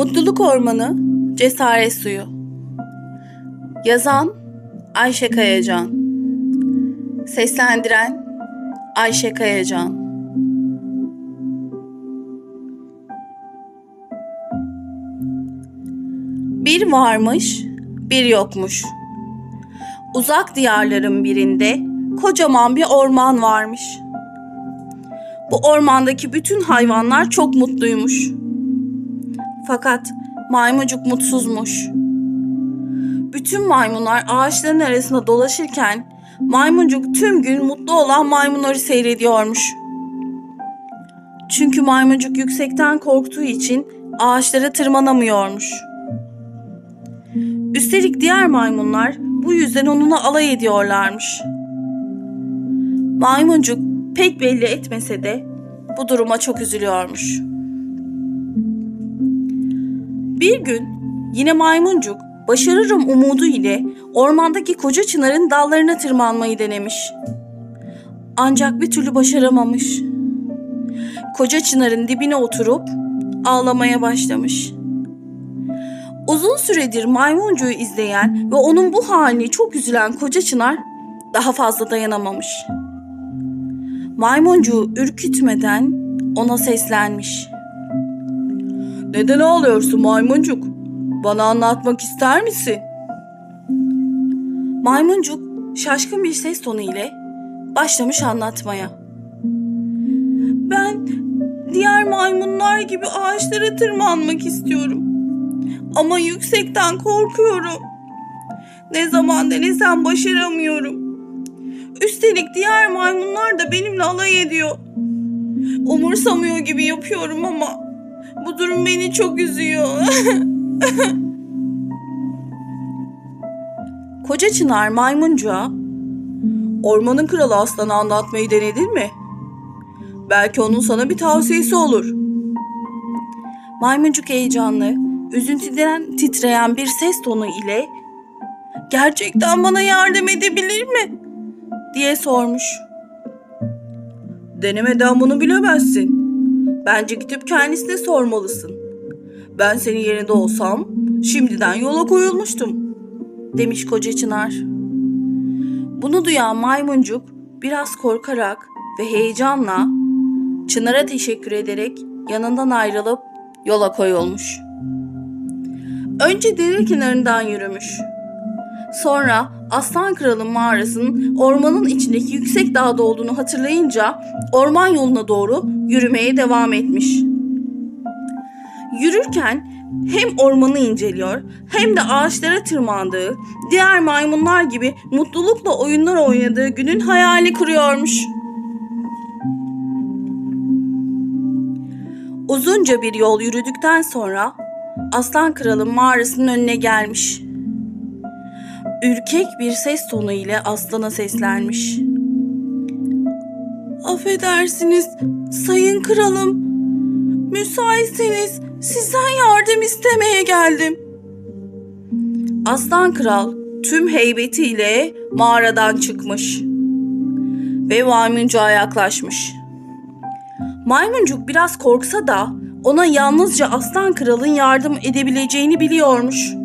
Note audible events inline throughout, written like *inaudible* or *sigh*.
Mutluluk Ormanı, Cesaret Suyu. Yazan Ayşe Kayacan. Seslendiren Ayşe Kayacan. Bir varmış, bir yokmuş. Uzak diyarların birinde kocaman bir orman varmış. Bu ormandaki bütün hayvanlar çok mutluymuş. Fakat maymuncuk mutsuzmuş. Bütün maymunlar ağaçların arasında dolaşırken maymuncuk tüm gün mutlu olan maymunları seyrediyormuş. Çünkü maymuncuk yüksekten korktuğu için ağaçlara tırmanamıyormuş. Üstelik diğer maymunlar bu yüzden onunla alay ediyorlarmış. Maymuncuk pek belli etmese de bu duruma çok üzülüyormuş. Bir gün yine maymuncuk başarırım umudu ile ormandaki koca çınarın dallarına tırmanmayı denemiş. Ancak bir türlü başaramamış. Koca çınarın dibine oturup ağlamaya başlamış. Uzun süredir maymuncuğu izleyen ve onun bu haline çok üzülen koca çınar daha fazla dayanamamış. Maymuncuğu ürkütmeden ona seslenmiş. Neden ağlıyorsun maymuncuk? Bana anlatmak ister misin? Maymuncuk şaşkın bir ses tonu ile başlamış anlatmaya. Ben diğer maymunlar gibi ağaçlara tırmanmak istiyorum. Ama yüksekten korkuyorum. Ne zaman denesem başaramıyorum. Üstelik diğer maymunlar da benimle alay ediyor. Umursamıyor gibi yapıyorum ama bu durum beni çok üzüyor. *laughs* Koca Çınar maymuncuğa Ormanın kralı aslanı anlatmayı denedin mi? Belki onun sana bir tavsiyesi olur. Maymuncuk heyecanlı, üzüntüden titreyen bir ses tonu ile "Gerçekten bana yardım edebilir mi?" diye sormuş. Denemeden bunu bilemezsin. Bence gidip kendisine sormalısın. Ben senin yerinde olsam şimdiden yola koyulmuştum, demiş koca çınar. Bunu duyan maymuncuk biraz korkarak ve heyecanla Çınar'a teşekkür ederek yanından ayrılıp yola koyulmuş. Önce dere kenarından yürümüş. Sonra Aslan Kral'ın mağarasının ormanın içindeki yüksek dağda olduğunu hatırlayınca orman yoluna doğru yürümeye devam etmiş. Yürürken hem ormanı inceliyor hem de ağaçlara tırmandığı, diğer maymunlar gibi mutlulukla oyunlar oynadığı günün hayali kuruyormuş. Uzunca bir yol yürüdükten sonra Aslan Kral'ın mağarasının önüne gelmiş. Ürkek bir ses tonu ile aslana seslenmiş. Affedersiniz sayın kralım. Müsaitseniz sizden yardım istemeye geldim. Aslan kral tüm heybetiyle mağaradan çıkmış ve maymuncuğa yaklaşmış. Maymuncuk biraz korksa da ona yalnızca aslan kralın yardım edebileceğini biliyormuş.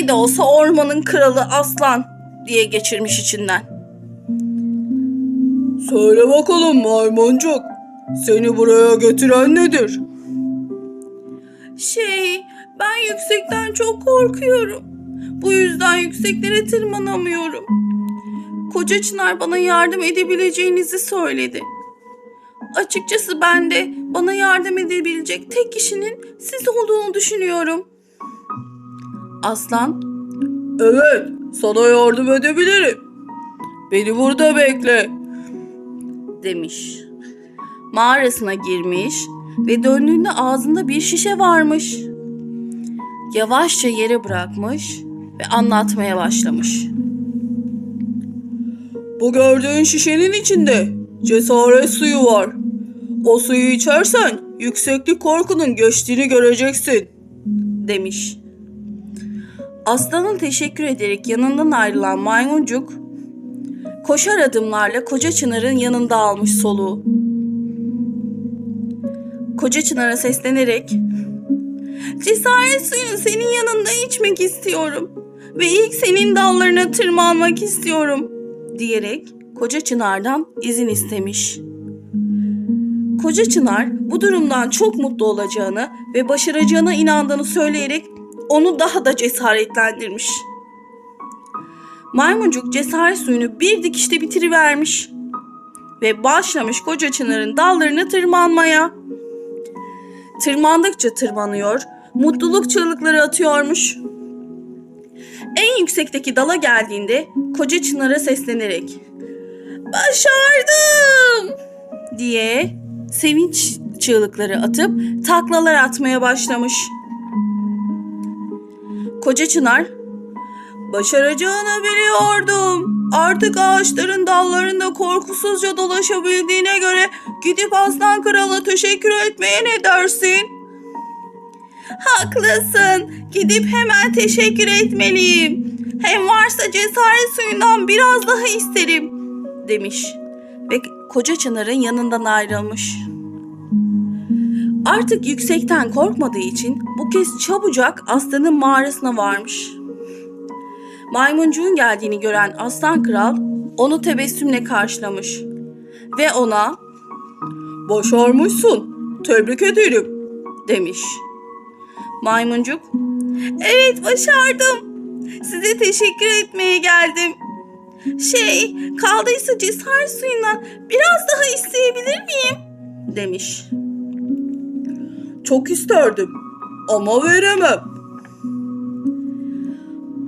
Ne de olsa ormanın kralı aslan diye geçirmiş içinden. Söyle bakalım maymuncuk. Seni buraya getiren nedir? Şey, ben yüksekten çok korkuyorum. Bu yüzden yükseklere tırmanamıyorum. Koca Çınar bana yardım edebileceğinizi söyledi. Açıkçası ben de bana yardım edebilecek tek kişinin siz olduğunu düşünüyorum. Aslan, evet sana yardım edebilirim. Beni burada bekle demiş. Mağarasına girmiş ve döndüğünde ağzında bir şişe varmış. Yavaşça yere bırakmış ve anlatmaya başlamış. Bu gördüğün şişenin içinde cesaret suyu var. O suyu içersen yükseklik korkunun geçtiğini göreceksin, demiş. Aslanın teşekkür ederek yanından ayrılan maymuncuk koşar adımlarla koca çınarın yanında almış soluğu. Koca çınara seslenerek Cesaret suyunu senin yanında içmek istiyorum. Ve ilk senin dallarına tırmanmak istiyorum. Diyerek koca çınardan izin istemiş. Koca çınar bu durumdan çok mutlu olacağını ve başaracağına inandığını söyleyerek onu daha da cesaretlendirmiş. Maymuncuk cesaret suyunu bir dikişte bitirivermiş ve başlamış koca çınarın dallarına tırmanmaya. Tırmandıkça tırmanıyor, mutluluk çığlıkları atıyormuş. En yüksekteki dala geldiğinde koca çınara seslenerek "Başardım!" diye sevinç çığlıkları atıp taklalar atmaya başlamış. Koca çınar Başaracağını biliyordum. Artık ağaçların dallarında korkusuzca dolaşabildiğine göre gidip aslan krala teşekkür etmeye ne dersin? Haklısın. Gidip hemen teşekkür etmeliyim. Hem varsa cesaret suyundan biraz daha isterim demiş ve koca çınarın yanından ayrılmış. Artık yüksekten korkmadığı için bu kez çabucak aslanın mağarasına varmış. Maymuncuğun geldiğini gören aslan kral onu tebessümle karşılamış ve ona "Başarmışsın. Tebrik ederim." demiş. Maymuncuk "Evet, başardım. Size teşekkür etmeye geldim. Şey, kaldıysa cesaret suyundan biraz daha isteyebilir miyim?" demiş. "Çok isterdim ama veremem."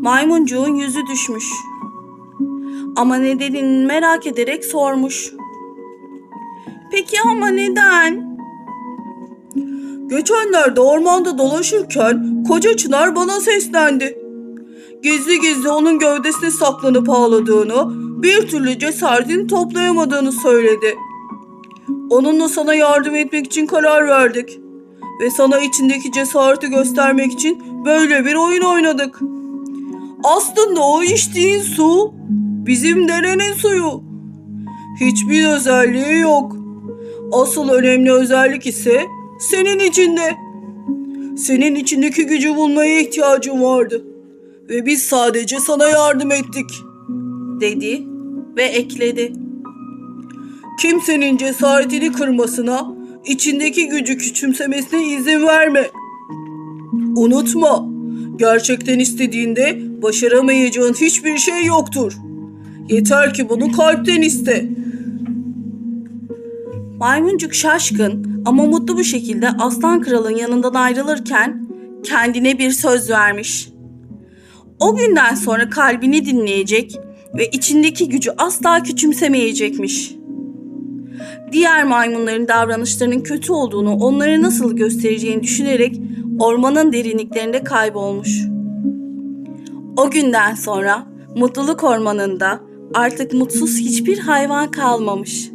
Maymuncuğun yüzü düşmüş. Ama nedenini merak ederek sormuş. Peki ama neden? Geçenlerde ormanda dolaşırken koca çınar bana seslendi. Gizli gizli onun gövdesine saklanıp ağladığını, bir türlü cesaretini toplayamadığını söyledi. Onunla sana yardım etmek için karar verdik. Ve sana içindeki cesareti göstermek için böyle bir oyun oynadık. Aslında o içtiğin su bizim derenin suyu. Hiçbir özelliği yok. Asıl önemli özellik ise senin içinde. Senin içindeki gücü bulmaya ihtiyacım vardı. Ve biz sadece sana yardım ettik. Dedi ve ekledi. Kimsenin cesaretini kırmasına, içindeki gücü küçümsemesine izin verme. Unutma, gerçekten istediğinde başaramayacağın hiçbir şey yoktur. Yeter ki bunu kalpten iste. Maymuncuk şaşkın ama mutlu bir şekilde aslan kralın yanından ayrılırken kendine bir söz vermiş. O günden sonra kalbini dinleyecek ve içindeki gücü asla küçümsemeyecekmiş. Diğer maymunların davranışlarının kötü olduğunu onlara nasıl göstereceğini düşünerek ormanın derinliklerinde kaybolmuş. O günden sonra mutluluk ormanında artık mutsuz hiçbir hayvan kalmamış.